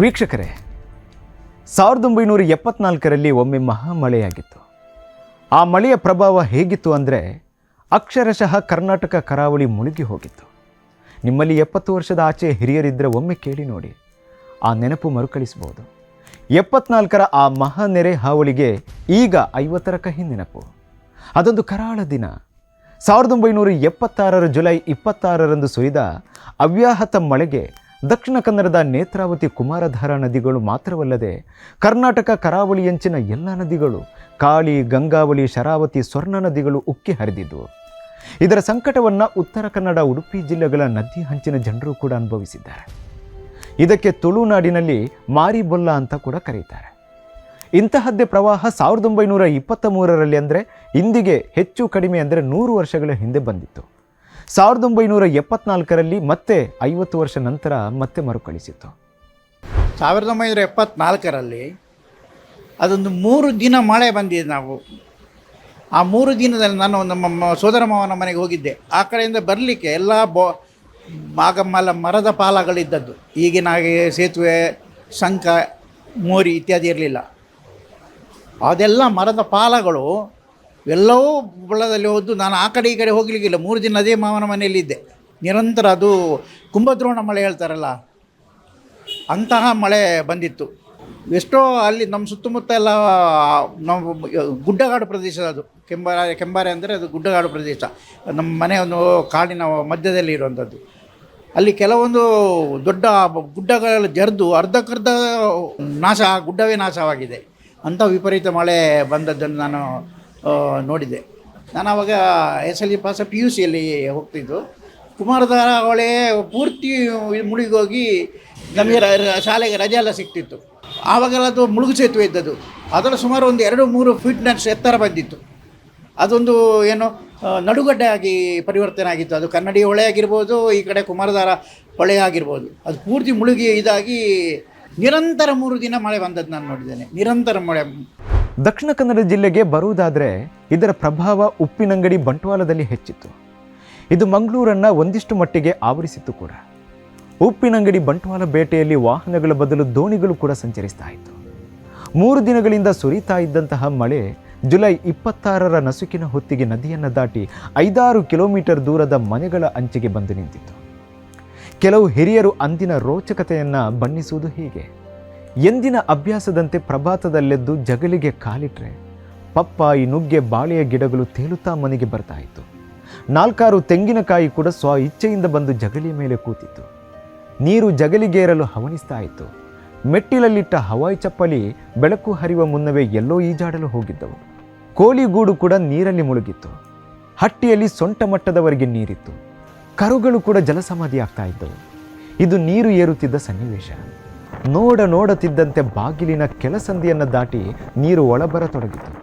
ವೀಕ್ಷಕರೇ, ಸಾವಿರದ ಒಂಬೈನೂರ ಎಪ್ಪತ್ನಾಲ್ಕರಲ್ಲಿ ಒಮ್ಮೆ ಮಹಾಮಳೆಯಾಗಿತ್ತು. ಆ ಮಳೆಯ ಪ್ರಭಾವ ಹೇಗಿತ್ತು ಅಂದರೆ ಅಕ್ಷರಶಃ ಕರ್ನಾಟಕ ಕರಾವಳಿ ಮುಳುಗಿ ಹೋಗಿತ್ತು. ನಿಮ್ಮಲ್ಲಿ ಎಪ್ಪತ್ತು ವರ್ಷದ ಆಚೆ ಹಿರಿಯರಿದ್ದರೆ ಒಮ್ಮೆ ಕೇಳಿ ನೋಡಿ, ಆ ನೆನಪು ಮರುಕಳಿಸಬಹುದು. ಎಪ್ಪತ್ನಾಲ್ಕರ ಆ ಮಹಾ ನೆರೆ ಹಾವಳಿಗೆ ಈಗ ಐವತ್ತರ ಕಹಿ ನೆನಪು. ಅದೊಂದು ಕರಾಳ ದಿನ. ಸಾವಿರದ ಒಂಬೈನೂರ ಎಪ್ಪತ್ತಾರರ ಜುಲೈ ಇಪ್ಪತ್ತಾರರಂದು ಸುರಿದ ಅವ್ಯಾಹತ ಮಳೆಗೆ ದಕ್ಷಿಣ ಕನ್ನಡದ ನೇತ್ರಾವತಿ ಕುಮಾರಧಾರಾ ನದಿಗಳು ಮಾತ್ರವಲ್ಲದೆ ಕರ್ನಾಟಕ ಕರಾವಳಿಯಂಚಿನ ಎಲ್ಲ ನದಿಗಳು, ಕಾಳಿ, ಗಂಗಾವಳಿ, ಶರಾವತಿ, ಸ್ವರ್ಣ ನದಿಗಳು ಉಕ್ಕಿ ಹರಿದಿದ್ದವು ಇದರ ಸಂಕಟವನ್ನು ಉತ್ತರ ಕನ್ನಡ, ಉಡುಪಿ ಜಿಲ್ಲೆಗಳ ನದಿ ಹಂಚಿನ ಜನರು ಕೂಡ ಅನುಭವಿಸಿದ್ದಾರೆ. ಇದಕ್ಕೆ ತುಳುನಾಡಿನಲ್ಲಿ ಮಾರಿಬೊಲ್ಲ ಅಂತ ಕೂಡ ಕರೀತಾರೆ. ಇಂತಹದ್ದೇ ಪ್ರವಾಹ ಸಾವಿರದ ಒಂಬೈನೂರ ಇಪ್ಪತ್ತ ಮೂರರಲ್ಲಿ ಅಂದರೆ ಇಂದಿಗೆ ಹೆಚ್ಚು ಕಡಿಮೆ ಅಂದರೆ ನೂರು ವರ್ಷಗಳ ಹಿಂದೆ ಬಂದಿತ್ತು. ಸಾವಿರದ ಒಂಬೈನೂರ ಎಪ್ಪತ್ನಾಲ್ಕರಲ್ಲಿ ಮತ್ತೆ ಐವತ್ತು ವರ್ಷ ನಂತರ ಮತ್ತೆ ಮರುಕಳಿಸಿತ್ತು. ಸಾವಿರದ ಒಂಬೈನೂರ ಎಪ್ಪತ್ನಾಲ್ಕರಲ್ಲಿ ಅದೊಂದು ಮೂರು ದಿನ ಮಳೆ ಬಂದಿದೆ ನಾವು. ಆ ಮೂರು ದಿನದಲ್ಲಿ ನಾನು ನಮ್ಮ ಸೋದರ ಮಾವನ ಮನೆಗೆ ಹೋಗಿದ್ದೆ. ಆ ಕಡೆಯಿಂದ ಬರಲಿಕ್ಕೆ ಎಲ್ಲ ಬೊ ಆಗಮಲ್ಲ ಮರದ ಪಾಲಗಳಿದ್ದದ್ದು. ಈಗಿನ ಹಾಗೆ ಸೇತುವೆ, ಶಂಖ, ಮೋರಿ ಇತ್ಯಾದಿ ಇರಲಿಲ್ಲ. ಅದೆಲ್ಲ ಮರದ ಪಾಲಗಳು ಎಲ್ಲವೂ ಬಳ್ಳದಲ್ಲಿ ಹೋದ್ದು ನಾನು ಆ ಕಡೆ ಈ ಕಡೆ ಹೋಗಲಿಕ್ಕಿಲ್ಲ. ಮೂರು ದಿನ ಅದೇ ಮಾವನ ಮನೆಯಲ್ಲಿದ್ದೆ ನಿರಂತರ ಅದು ಕುಂಭದ್ರೋಣ ಮಳೆ ಹೇಳ್ತಾರಲ್ಲ, ಅಂತಹ ಮಳೆ ಬಂದಿತ್ತು. ಎಷ್ಟೋ ಅಲ್ಲಿ ನಮ್ಮ ಸುತ್ತಮುತ್ತ ಎಲ್ಲ, ನಮ್ಮ ಗುಡ್ಡಗಾಡು ಪ್ರದೇಶ ಅದು. ಕೆಂಬಾರೆ ಕೆಂಬಾರೆ ಅಂದರೆ ಅದು ಗುಡ್ಡಗಾಡು ಪ್ರದೇಶ. ನಮ್ಮ ಮನೆ ಒಂದು ಕಾಡಿನ ಮಧ್ಯದಲ್ಲಿ ಇರುವಂಥದ್ದು. ಅಲ್ಲಿ ಕೆಲವೊಂದು ದೊಡ್ಡ ಗುಡ್ಡಗಳೆಲ್ಲ ಜರಿದು ಅರ್ಧಕ್ಕರ್ಧ ನಾಶ, ಗುಡ್ಡವೇ ನಾಶವಾಗಿದೆ. ಅಂಥ ವಿಪರೀತ ಮಳೆ ಬಂದದ್ದನ್ನು ನಾನು ನೋಡಿದೆ. ನಾನು ಆವಾಗ S L G pass P U ಸಿಯಲ್ಲಿ ಹೋಗ್ತಿದ್ದು. ಕುಮಾರಧಾರ ಹೊಳೆ ಪೂರ್ತಿ ಮುಳುಗೋಗಿ ನಮಗೆ ಶಾಲೆಗೆ ರಜೆ ಎಲ್ಲ ಸಿಗ್ತಿತ್ತು ಆವಾಗೆಲ್ಲ ಅದು ಮುಳುಗು ಸೇತುವೆ ಇದ್ದದ್ದು. ಅದರ ಸುಮಾರು ಒಂದು ಎರಡು, ಮೂರು ಫೀಟ್ನಷ್ಟು ಎತ್ತರ ಬಂದಿತ್ತು. ಅದೊಂದು ಏನು ನಡುಗಡ್ಡೆ ಆಗಿ ಪರಿವರ್ತನೆ ಆಗಿತ್ತು. ಅದು ಕನ್ನಡಿ ಹೊಳೆ ಆಗಿರ್ಬೋದು, ಈ ಕಡೆ ಕುಮಾರಧಾರ ಹೊಳೆ ಆಗಿರ್ಬೋದು. ಅದು ಪೂರ್ತಿ ಮುಳುಗಿ ಇದಾಗಿ ನಿರಂತರ ಮೂರು ದಿನ ಮಳೆ ಬಂದದ್ದು ನಾನು ನೋಡಿದ್ದೇನೆ. ನಿರಂತರ ಮಳೆ. ದಕ್ಷಿಣ ಕನ್ನಡ ಜಿಲ್ಲೆಗೆ ಬರುವುದಾದರೆ ಇದರ ಪ್ರಭಾವ ಉಪ್ಪಿನಂಗಡಿ ಬಂಟ್ವಾಳದಲ್ಲಿ ಹೆಚ್ಚಿತ್ತು. ಇದು ಮಂಗಳೂರನ್ನು ಒಂದಿಷ್ಟು ಮಟ್ಟಿಗೆ ಆವರಿಸಿತ್ತು ಕೂಡ. ಉಪ್ಪಿನಂಗಡಿ ಬಂಟ್ವಾಳ ಬೇಟೆಯಲ್ಲಿ ವಾಹನಗಳ ಬದಲು ದೋಣಿಗಳು ಕೂಡ ಸಂಚರಿಸ್ತಾ ಇತ್ತು. ಮೂರು ದಿನಗಳಿಂದ ಸುರಿತಾ ಇದ್ದಂತಹ ಮಳೆ ಜುಲೈ ಇಪ್ಪತ್ತಾರರ ನಸುಕಿನ ಹೊತ್ತಿಗೆ ನದಿಯನ್ನು ದಾಟಿ ಐದಾರು ಕಿಲೋಮೀಟರ್ ದೂರದ ಮನೆಗಳ ಅಂಚಿಗೆ ಬಂದು ನಿಂತಿತ್ತು. ಕೆಲವು ಹಿರಿಯರು ಅಂದಿನ ರೋಚಕತೆಯನ್ನು ಬಣ್ಣಿಸುವುದು ಹೀಗೆ. ಎಂದಿನ ಅಭ್ಯಾಸದಂತೆ ಪ್ರಭಾತದಲ್ಲೆದ್ದು ಜಗಲಿಗೆ ಕಾಲಿಟ್ರೆ ಪಪ್ಪಾಯಿ ನುಗ್ಗೆ ಬಾಳೆಯ ಗಿಡಗಳು ತೇಲುತ್ತಾ ಮನೆಗೆ ಬರ್ತಾ ಇತ್ತು. ನಾಲ್ಕಾರು ತೆಂಗಿನಕಾಯಿ ಕೂಡ ಸ್ವ ಇಚ್ಛೆಯಿಂದ ಬಂದು ಜಗಲಿಯ ಮೇಲೆ ಕೂತಿತ್ತು. ನೀರು ಜಗಲಿಗೇರಲು ಹವಣಿಸ್ತಾ ಇತ್ತು. ಮೆಟ್ಟಿಲಲ್ಲಿಟ್ಟ ಹವಾಯಿ ಚಪ್ಪಲಿ ಬೆಳಕು ಹರಿಯುವ ಮುನ್ನವೇ ಎಲ್ಲೋ ಈಜಾಡಲು ಹೋಗಿದ್ದವು. ಕೋಳಿಗೂಡು ಕೂಡ ನೀರಲ್ಲಿ ಮುಳುಗಿತ್ತು. ಹಟ್ಟಿಯಲ್ಲಿ ಸೊಂಟ ಮಟ್ಟದವರೆಗೆ ನೀರಿತ್ತು. ಕರುಗಳು ಕೂಡ ಜಲಸಮಾಧಿ ಆಗ್ತಾ ಇದ್ದವು. ಇದು ನೀರು ಏರುತ್ತಿದ್ದ ಸನ್ನಿವೇಶ. ನೋಡ ನೋಡುತ್ತಿದ್ದಂತೆ ಬಾಗಿಲಿನ ಕೆಲಸಂದಿಯನ್ನು ದಾಟಿ ನೀರು ಒಳಬರತೊಡಗಿತು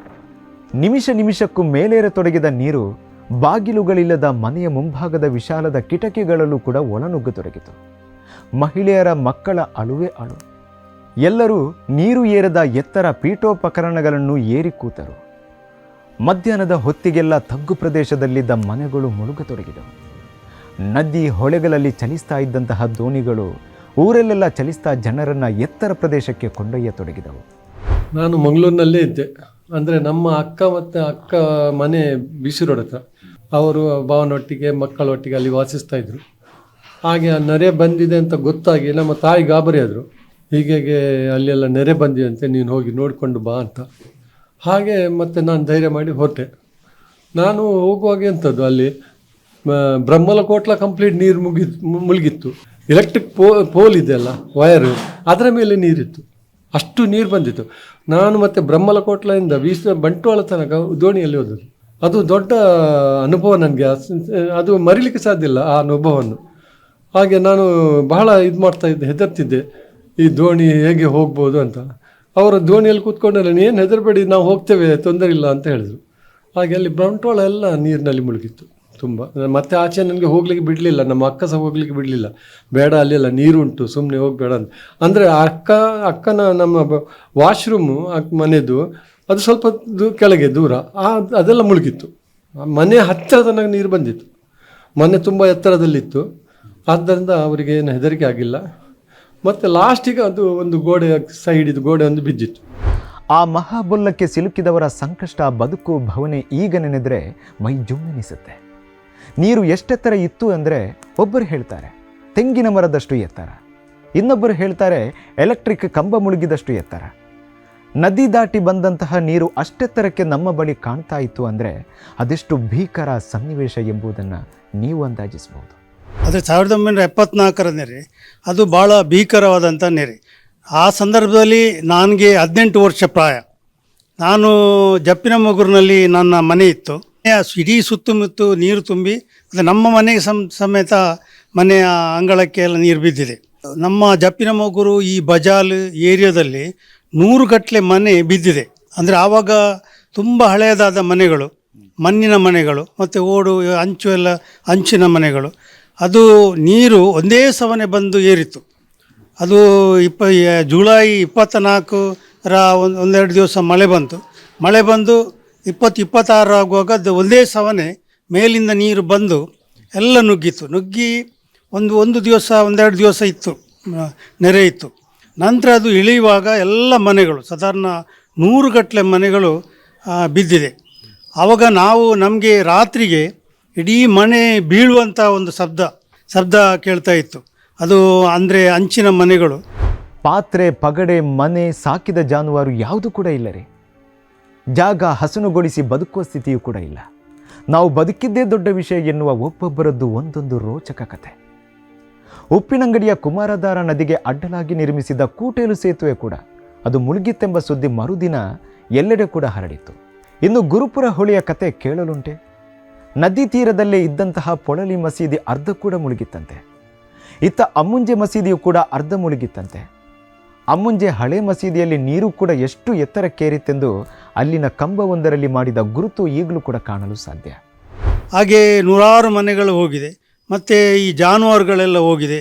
ನಿಮಿಷ ನಿಮಿಷಕ್ಕೂ ಮೇಲೇರತೊಡಗಿದ ನೀರು ಬಾಗಿಲುಗಳಿಲ್ಲದ ಮನೆಯ ಮುಂಭಾಗದ ವಿಶಾಲದ ಕಿಟಕಿಗಳಲ್ಲೂ ಕೂಡ ಒಳನುಗ್ಗತೊಡಗಿತು ಮಹಿಳೆಯರ ಮಕ್ಕಳ ಅಳುವೆ ಅಳು. ಎಲ್ಲರೂ ನೀರು ಏರದ ಎತ್ತರ ಪೀಠೋಪಕರಣಗಳನ್ನು ಏರಿ ಕೂತರು. ಮಧ್ಯಾಹ್ನದ ಹೊತ್ತಿಗೆಲ್ಲ ತಗ್ಗು ಪ್ರದೇಶದಲ್ಲಿದ್ದ ಮನೆಗಳು ಮುಳುಗತೊಡಗಿದವು. ನದಿ ಹೊಳೆಗಳಲ್ಲಿ ಚಲಿಸ್ತಾ ಇದ್ದಂತಹ ದೋಣಿಗಳು ಊರಲ್ಲೆಲ್ಲ ಚಲಿಸ್ತಾ ಜನರನ್ನು ಎತ್ತರ ಪ್ರದೇಶಕ್ಕೆ ಕೊಂಡೊಯ್ಯತೊಡಗಿದವು. ನಾನು ಮಂಗಳೂರಿನಲ್ಲೇ ಇದ್ದೆ. ಅಂದರೆ ನಮ್ಮ ಅಕ್ಕ ಮತ್ತು ಅಕ್ಕ ಮನೆ ಬಿಸಿರೋಡ್ ಹತ್ರ ಅವರು ಭಾವನೊಟ್ಟಿಗೆ, ಮಕ್ಕಳೊಟ್ಟಿಗೆ ಅಲ್ಲಿ ವಾಸಿಸ್ತಾ ಇದ್ರು. ಹಾಗೆ ಆ ನೆರೆ ಬಂದಿದೆ ಅಂತ ಗೊತ್ತಾಗಿ ನಮ್ಮ ತಾಯಿ ಗಾಬರಿ ಆದರು. ಹೀಗೆ ಅಲ್ಲೆಲ್ಲ ನೆರೆ ಬಂದಿದೆ ಅಂತ, ನೀನು ಹೋಗಿ ನೋಡಿಕೊಂಡು ಬಾ ಅಂತ. ಹಾಗೆ ಮತ್ತೆ ನಾನು ಧೈರ್ಯ ಮಾಡಿ ಹೊರಟೆ. ನಾನು ಹೋಗುವಾಗ ಎಂಥದ್ದು ಅಲ್ಲಿ ಬ್ರಹ್ಮಲಕೋಟ್ಲ ಕಂಪ್ಲೀಟ್ ನೀರು ಮುಗಿ ಮುಳುಗಿತ್ತು. ಎಲೆಕ್ಟ್ರಿಕ್ ಪೋ ಪೋಲ್ ಇದೆಯಲ್ಲ ವಯರು ಅದರ ಮೇಲೆ ನೀರಿತ್ತು. ಅಷ್ಟು ನೀರು ಬಂದಿತ್ತು. ನಾನು ಮತ್ತೆ ಬ್ರಹ್ಮಲಕೋಟ್ಲಿಂದ ವೀಸ ಬಂಟ್ವಾಳ ತನಕ ದೋಣಿಯಲ್ಲಿ ಹೋದದ್ದು. ಅದು ದೊಡ್ಡ ಅನುಭವ ನನಗೆ. ಅದು ಮರಿಲಿಕ್ಕೆ ಸಾಧ್ಯ ಇಲ್ಲ, ಆ ಅನುಭವವನ್ನು. ಹಾಗೆ ನಾನು ಬಹಳ ಇದು ಮಾಡ್ತಾ ಇದ್ದೆ, ಹೆದರ್ತಿದ್ದೆ. ಈ ದೋಣಿ ಹೇಗೆ ಹೋಗ್ಬೋದು ಅಂತ. ಅವರ ದೋಣಿಯಲ್ಲಿ ಕೂತ್ಕೊಂಡಲ್ಲ ಏನು ಹೆದರಬೇಡಿ, ನಾವು ಹೋಗ್ತೇವೆ, ತೊಂದರೆ ಇಲ್ಲ ಅಂತ ಹೇಳಿದರು. ಹಾಗೆ ಅಲ್ಲಿ ಬಂಟ್ವಾಳ ಎಲ್ಲ ನೀರಿನಲ್ಲಿ ಮುಳುಗಿತ್ತು. ತುಂಬ. ಮತ್ತೆ ಆಚೆ ನನಗೆ ಹೋಗ್ಲಿಕ್ಕೆ ಬಿಡಲಿಲ್ಲ, ನಮ್ಮ ಅಕ್ಕ ಸಹ ಹೋಗ್ಲಿಕ್ಕೆ ಬಿಡಲಿಲ್ಲ. ಬೇಡ, ಅಲ್ಲೆಲ್ಲ ನೀರುಂಟು ಸುಮ್ಮನೆ ಹೋಗಬೇಡ ಅಂತ. ಅಂದರೆ ಅಕ್ಕ, ಅಕ್ಕನ ನಮ್ಮ ವಾಶ್ರೂಮು ಅಕ್ಕ ಮನೆದು ಅದು ಸ್ವಲ್ಪ ಕೆಳಗೆ ದೂರ. ಆ, ಅದೆಲ್ಲ ಮುಳುಗಿತ್ತು. ಮನೆ ಹತ್ತಿರ ತನಕ ನೀರು ಬಂದಿತ್ತು. ಮನೆ ತುಂಬ ಎತ್ತರದಲ್ಲಿತ್ತು. ಆದ್ದರಿಂದ ಅವರಿಗೆ ಏನು ಹೆದರಿಕೆ ಆಗಿಲ್ಲ. ಮತ್ತು ಲಾಸ್ಟಿಗೆ ಅದು ಒಂದು ಗೋಡೆ ಸೈಡಿದ್ದು ಗೋಡೆ ಒಂದು ಬಿದ್ದಿತ್ತು. ಆ ಮಹಾಬುಲ್ಲಕ್ಕೆ ಸಿಲುಕಿದವರ ಸಂಕಷ್ಟ, ಬದುಕು, ಭವನೆ ಈಗ ನೆನೆದರೆ ಮೈ ಜುಮ್ಮೆನಿಸುತ್ತೆ. ನೀರು ಎಷ್ಟೆತ್ತರ ಇತ್ತು ಅಂದರೆ ಒಬ್ಬರು ಹೇಳ್ತಾರೆ, ತೆಂಗಿನ ಮರದಷ್ಟು ಎತ್ತರ. ಇನ್ನೊಬ್ಬರು ಹೇಳ್ತಾರೆ ಎಲೆಕ್ಟ್ರಿಕ್ ಕಂಬ ಮುಳುಗಿದಷ್ಟು ಎತ್ತರ. ನದಿ ದಾಟಿ ಬಂದಂತಹ ನೀರು ಅಷ್ಟೆತ್ತರಕ್ಕೆ ನಮ್ಮ ಬಳಿ ಕಾಣ್ತಾ ಇತ್ತು ಅಂದರೆ ಅದೆಷ್ಟು ಭೀಕರ ಸನ್ನಿವೇಶ ಎಂಬುದನ್ನು ನೀವು ಅಂದಾಜಿಸಬಹುದು. ಆದರೆ ಸಾವಿರದ ಒಂಬೈನೂರ ಎಪ್ಪತ್ನಾಲ್ಕರ ನೆರೆ ಅದು ಭಾಳ ಭೀಕರವಾದಂಥ ನೆರೆ. ಆ ಸಂದರ್ಭದಲ್ಲಿ ನನಗೆ ಹದಿನೆಂಟು ವರ್ಷ ಪ್ರಾಯ. ನಾನು ಜಪ್ಪಿನ ಮಗುರಿನಲ್ಲಿ ನನ್ನ ಮನೆ ಇತ್ತು. ಇಡೀ ಸುತ್ತಮುತ್ತ ನೀರು ತುಂಬಿ ಅದು ನಮ್ಮ ಮನೆಗೆ ಸಮ, ಸಮೇತ ಮನೆಯ ಅಂಗಳಕ್ಕೆ ಎಲ್ಲ ನೀರು ಬಿದ್ದಿದೆ. ನಮ್ಮ ಜಪ್ಪಿನ ಮಗುರು ಈ ಬಜಾಲ್ ಏರಿಯಾದಲ್ಲಿ ನೂರು ಗಟ್ಟಲೆ ಮನೆ ಬಿದ್ದಿದೆ. ಅಂದರೆ ಆವಾಗ ತುಂಬ ಹಳೆಯದಾದ ಮನೆಗಳು, ಮಣ್ಣಿನ ಮನೆಗಳು, ಮತ್ತು ಓಡು, ಅಂಚು ಎಲ್ಲ, ಅಂಚಿನ ಮನೆಗಳು. ಅದು ನೀರು ಒಂದೇ ಸವನೆ ಬಂದು ಏರಿತು ಅದು ಇಪ್ಪ ಜುಲೈ ಇಪ್ಪತ್ತ ನಾಲ್ಕರ ಒಂದು, ಒಂದೆರಡು ದಿವಸ ಮಳೆ ಬಂತು. ಮಳೆ ಬಂದು ಇಪ್ಪತ್ತು ಇಪ್ಪತ್ತಾರು ಆಗುವಾಗ ಅದು ಒಂದೇ ಸವನೆ, ಮೇಲಿಂದ ನೀರು ಬಂದು ಎಲ್ಲ ನುಗ್ಗಿತ್ತು ನುಗ್ಗಿ ಒಂದು ಒಂದು ದಿವಸ, ಒಂದೆರಡು ದಿವಸ ಇತ್ತು ನೆರೆ ಇತ್ತು. ನಂತರ ಅದು ಇಳಿಯುವಾಗ ಎಲ್ಲ ಮನೆಗಳು, ಸಾಧಾರಣ ನೂರು ಗಟ್ಟಲೆ ಮನೆಗಳು ಬಿದ್ದಿದೆ. ಆವಾಗ ನಾವು ನಮಗೆ ರಾತ್ರಿಗೆ ಇಡೀ ಮನೆ ಬೀಳುವಂಥ ಒಂದು ಶಬ್ದ ಶಬ್ದ ಕೇಳ್ತಾ ಇತ್ತು. ಅದು ಅಂದರೆ ಅಂಚಿನ ಮನೆಗಳು. ಪಾತ್ರೆ, ಪಗಡೆ, ಮನೆ ಸಾಕಿದ ಜಾನುವಾರು ಯಾವುದು ಕೂಡ ಇಲ್ಲ ರೀ ಜಾಗ ಹಸನುಗೊಳಿಸಿ ಬದುಕುವ ಸ್ಥಿತಿಯೂ ಕೂಡ ಇಲ್ಲ. ನಾವು ಬದುಕಿದ್ದೇ ದೊಡ್ಡ ವಿಷಯ ಎನ್ನುವ ಒಬ್ಬೊಬ್ಬರದ್ದು ಒಂದೊಂದು ರೋಚಕ ಕತೆ. ಉಪ್ಪಿನಂಗಡಿಯ ಕುಮಾರಧಾರ ನದಿಗೆ ಅಡ್ಡಲಾಗಿ ನಿರ್ಮಿಸಿದ ಕೂಟೇಲು ಸೇತುವೆ ಕೂಡ, ಅದು ಮುಳುಗಿತ್ತೆಂಬ ಸುದ್ದಿ ಮರುದಿನ ಎಲ್ಲೆಡೆ ಕೂಡ ಹರಡಿತ್ತು. ಇನ್ನು ಗುರುಪುರ ಹೊಳೆಯ ಕತೆ ಕೇಳಲುಂಟೆ? ನದಿ ತೀರದಲ್ಲೇ ಇದ್ದಂತಹ ಪೊಳಲಿ ಮಸೀದಿ ಅರ್ಧ ಕೂಡ ಮುಳುಗಿತ್ತಂತೆ. ಇತ್ತ ಅಮ್ಮುಂಜೆ ಮಸೀದಿಯು ಕೂಡ ಅರ್ಧ ಮುಳುಗಿತ್ತಂತೆ. ಅಮ್ಮುಂಜೆ ಹಳೆ ಮಸೀದಿಯಲ್ಲಿ ನೀರು ಕೂಡ ಎಷ್ಟು ಎತ್ತರಕ್ಕೇರಿತೆಂದು ಅಲ್ಲಿನ ಕಂಬವೊಂದರಲ್ಲಿ ಮಾಡಿದ ಗುರುತು ಈಗಲೂ ಕೂಡ ಕಾಣಲು ಸಾಧ್ಯ. ಹಾಗೆ ನೂರಾರು ಮನೆಗಳು ಹೋಗಿದೆ, ಮತ್ತು ಈ ಜಾನುವಾರುಗಳೆಲ್ಲ ಹೋಗಿದೆ,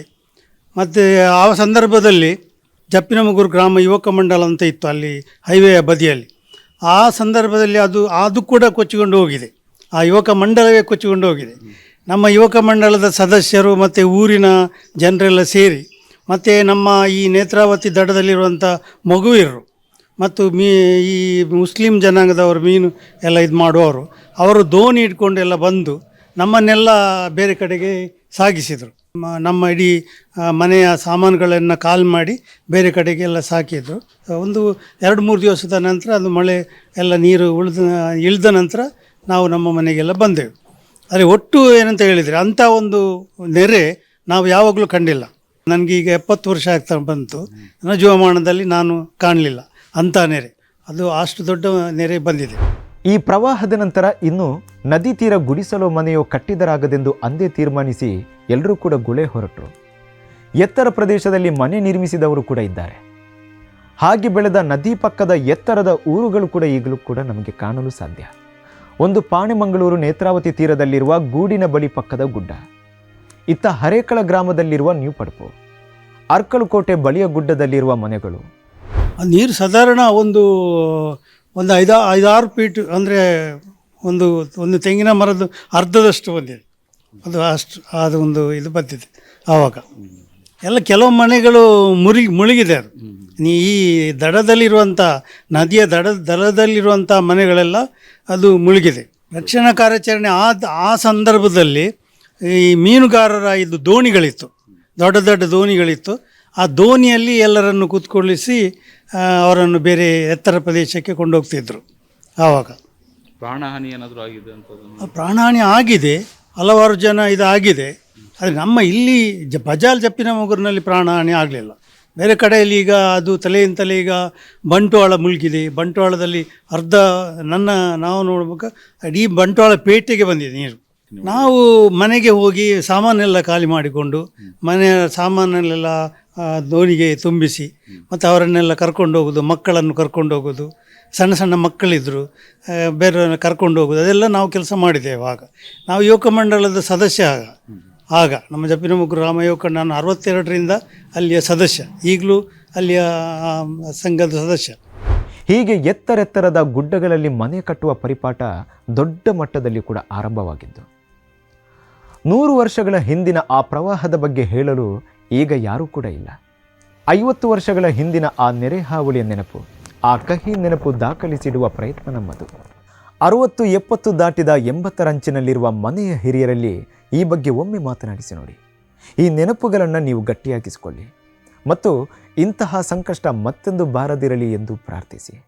ಮತ್ತು ಆ ಸಂದರ್ಭದಲ್ಲಿ ಜಪ್ಪಿನಮಗೂರು ಗ್ರಾಮ ಯುವಕ ಮಂಡಲ ಅಂತ ಇತ್ತು ಅಲ್ಲಿ ಹೈವೇಯ ಬದಿಯಲ್ಲಿ. ಆ ಸಂದರ್ಭದಲ್ಲಿ ಅದು ಅದು ಕೂಡ ಕೊಚ್ಚಿಕೊಂಡು ಹೋಗಿದೆ. ಆ ಯುವಕ ಮಂಡಲವೇ ಕೊಚ್ಚಿಕೊಂಡು ಹೋಗಿದೆ. ನಮ್ಮ ಯುವಕ ಮಂಡಲದ ಸದಸ್ಯರು ಮತ್ತು ಊರಿನ ಜನರೆಲ್ಲ ಸೇರಿ, ಮತ್ತು ನಮ್ಮ ಈ ನೇತ್ರಾವತಿ ದಡದಲ್ಲಿರುವಂಥ ಮಗುವೀರರು ಮತ್ತು ಮೀ ಈ ಮುಸ್ಲಿಂ ಜನಾಂಗದವರು ಮೀನು ಎಲ್ಲ ಇದು ಮಾಡುವವರು. ಅವರು ದೋಣಿ ಇಟ್ಕೊಂಡು ಎಲ್ಲ ಬಂದು ನಮ್ಮನ್ನೆಲ್ಲ ಬೇರೆ ಕಡೆಗೆ ಸಾಗಿಸಿದರು. ನಮ್ಮ ಇಡೀ ಮನೆಯ ಸಾಮಾನುಗಳನ್ನು ಕಾಲ್ ಮಾಡಿ ಬೇರೆ ಕಡೆಗೆ ಎಲ್ಲ ಸಾಕಿದ್ರು. ಒಂದು ಎರಡು ಮೂರು ದಿವಸದ ನಂತರ ಅದು ಮಳೆ ಎಲ್ಲ ನೀರು ಉಳಿದ, ಇಳಿದ ನಂತರ ನಾವು ನಮ್ಮ ಮನೆಗೆಲ್ಲ ಬಂದೆವು. ಆದರೆ ಒಟ್ಟು ಏನಂತ ಹೇಳಿದರೆ ಅಂಥ ಒಂದು ನೆರೆ ನಾವು ಯಾವಾಗಲೂ ಕಂಡಿಲ್ಲ. ನನಗೆ ಈಗ ಎಪ್ಪತ್ತು ವರ್ಷ ಆಗ್ತಾ ಬಂತು. ನನ್ನ ಜೀವಮಾನದಲ್ಲಿ ನಾನು ಕಾಣಲಿಲ್ಲ. ಅಂಥ ನೆರೆ. ಅದು ಅಷ್ಟು ದೊಡ್ಡ ನೆರೆ ಬಂದಿದೆ. ಈ ಪ್ರವಾಹದ ನಂತರ ಇನ್ನು ನದಿ ತೀರ ಗುಡಿಸಲು ಮನೆಯೋ ಕಟ್ಟಿದರಾಗದೆಂದು ಅಂದೇ ತೀರ್ಮಾನಿಸಿ ಎಲ್ಲರೂ ಕೂಡ ಗುಳೆ ಹೊರಟರು. ಎತ್ತರ ಪ್ರದೇಶದಲ್ಲಿ ಮನೆ ನಿರ್ಮಿಸಿದವರು ಕೂಡ ಇದ್ದಾರೆ. ಹಾಗೆ ಬೆಳೆದ ನದಿ ಪಕ್ಕದ ಎತ್ತರದ ಊರುಗಳು ಕೂಡ ಈಗಲೂ ಕೂಡ ನಮಗೆ ಕಾಣಲು ಸಾಧ್ಯ. ಒಂದು ಪಾಣೆಮಂಗಳೂರು ನೇತ್ರಾವತಿ ತೀರದಲ್ಲಿರುವ ಗೂಡಿನ ಬಳಿ ಪಕ್ಕದ ಗುಡ್ಡ. ಇತ್ತ ಹರೇಕಳ ಗ್ರಾಮದಲ್ಲಿರುವ ನ್ಯೂ ಪಡ್ಪು. ಅರ್ಕಲುಕೋಟೆ ಬಳಿಯ ಗುಡ್ಡದಲ್ಲಿರುವ ಮನೆಗಳು. ನೀರು ಸಾಧಾರಣ ಒಂದು ಒಂದು ಐದಾ, ಐದಾರು ಫೀಟ್ ಅಂದರೆ ಒಂದು ಒಂದು ತೆಂಗಿನ ಮರದ ಅರ್ಧದಷ್ಟು ಬಂದಿದೆ ಅದು ಅಷ್ಟು, ಅದು ಒಂದು ಇದು ಬಂದಿದೆ ಆವಾಗ. ಎಲ್ಲ ಕೆಲವು ಮನೆಗಳು ಮುರಿ, ಮುಳುಗಿದೆ ಅದು. ನೀ ಈ ದಡದಲ್ಲಿರುವಂಥ ನದಿಯ ದಡ ದಡದಲ್ಲಿರುವಂಥ ಮನೆಗಳೆಲ್ಲ ಅದು ಮುಳುಗಿದೆ. ರಕ್ಷಣಾ ಕಾರ್ಯಾಚರಣೆ ಆ ಆ ಸಂದರ್ಭದಲ್ಲಿ ಈ ಮೀನುಗಾರರ ಇದು ದೋಣಿಗಳಿತ್ತು. ದೊಡ್ಡ ದೊಡ್ಡ ದೋಣಿಗಳಿತ್ತು. ಆ ದೋಣಿಯಲ್ಲಿ ಎಲ್ಲರನ್ನು ಕೂತ್ಕೊಳ್ಳಿಸಿ ಅವರನ್ನು ಬೇರೆ ಎತ್ತರ ಪ್ರದೇಶಕ್ಕೆ ಕೊಂಡೋಗ್ತಿದ್ರು ಆವಾಗ. ಪ್ರಾಣಹಾನಿ ಏನಾದರೂ ಆಗಿದೆ ಅಂತ ಪ್ರಾಣಹಾನಿ ಆಗಿದೆ ಹಲವಾರು ಜನ ಇದಾಗಿದೆ ಆದರೆ ನಮ್ಮ ಇಲ್ಲಿ ಜ ಬಜಾಲ್ ಜಪ್ಪಿನ ಮಗುರಿನಲ್ಲಿ ಪ್ರಾಣಹಾನಿ ಆಗಲಿಲ್ಲ. ಬೇರೆ ಕಡೆಯಲ್ಲಿ ಈಗ ಅದು ತಲೆಯಿಂದಲೇ ಈಗ ಬಂಟ್ವಾಳ ಮುಳುಗಿದೆ. ಬಂಟ್ವಾಳದಲ್ಲಿ ಅರ್ಧ ನನ್ನ ನಾವು ನೋಡ್ಬೇಕು ಇಡೀ ಬಂಟ್ವಾಳ ಪೇಟೆಗೆ ಬಂದಿದೆ ನೀರು. ನಾವು. ಮನೆಗೆ ಹೋಗಿ ಸಾಮಾನೆಲ್ಲ ಖಾಲಿ ಮಾಡಿಕೊಂಡು ಮನೆಯ ಸಾಮಾನನ್ನೆಲ್ಲ ಆ, ದೋಣಿಗೆ ತುಂಬಿಸಿ ಮತ್ತು ಅವರನ್ನೆಲ್ಲ ಕರ್ಕೊಂಡು ಹೋಗೋದು, ಮಕ್ಕಳನ್ನು ಕರ್ಕೊಂಡು ಹೋಗೋದು, ಸಣ್ಣ ಸಣ್ಣ ಮಕ್ಕಳಿದ್ದರು ಬೇರೆಯವ್ರನ್ನ ಕರ್ಕೊಂಡು ಹೋಗೋದು, ಅದೆಲ್ಲ ನಾವು ಕೆಲಸ ಮಾಡಿದ್ದೇವೆ ಆಗ. ನಾವು ಯುವಕ ಮಂಡಲದ ಸದಸ್ಯ ಆಗ. ಆಗ ನಮ್ಮ ಜಪ್ಪಿನಮುಗ್ರು ರಾಮ ಯುವಕ ನಾನು ಅರವತ್ತೆರಡರಿಂದ ಅಲ್ಲಿಯ ಸದಸ್ಯ, ಈಗಲೂ ಅಲ್ಲಿಯ ಸಂಘದ ಸದಸ್ಯ. ಹೀಗೆ ಎತ್ತರೆತ್ತರದ ಗುಡ್ಡಗಳಲ್ಲಿ ಮನೆ ಕಟ್ಟುವ ಪರಿಪಾಠ ದೊಡ್ಡ ಮಟ್ಟದಲ್ಲಿ ಕೂಡ ಆರಂಭವಾಗಿದ್ದು. ನೂರು ವರ್ಷಗಳ ಹಿಂದಿನ ಆ ಪ್ರವಾಹದ ಬಗ್ಗೆ ಹೇಳಲು ಈಗ ಯಾರೂ ಕೂಡ ಇಲ್ಲ. ಐವತ್ತು ವರ್ಷಗಳ ಹಿಂದಿನ ಆ ನೆರೆ ಹಾವಳಿಯ ನೆನಪು, ಆ ಕಹಿ ನೆನಪು ದಾಖಲಿಸಿಡುವ ಪ್ರಯತ್ನ ನಮ್ಮದು. ಅರುವತ್ತು, ಎಪ್ಪತ್ತು ದಾಟಿದ ಎಂಬತ್ತರಂಚಿನಲ್ಲಿರುವ ಮನೆಯ ಹಿರಿಯರಲ್ಲಿ ಈ ಬಗ್ಗೆ ಒಮ್ಮೆ ಮಾತನಾಡಿಸಿ ನೋಡಿ. ಈ ನೆನಪುಗಳನ್ನು ನೀವು ಗಟ್ಟಿಯಾಗಿಸಿಕೊಳ್ಳಿ. ಮತ್ತು ಇಂತಹ ಸಂಕಷ್ಟ ಮತ್ತೊಂದು ಬಾರದಿರಲಿ ಎಂದು ಪ್ರಾರ್ಥಿಸಿ.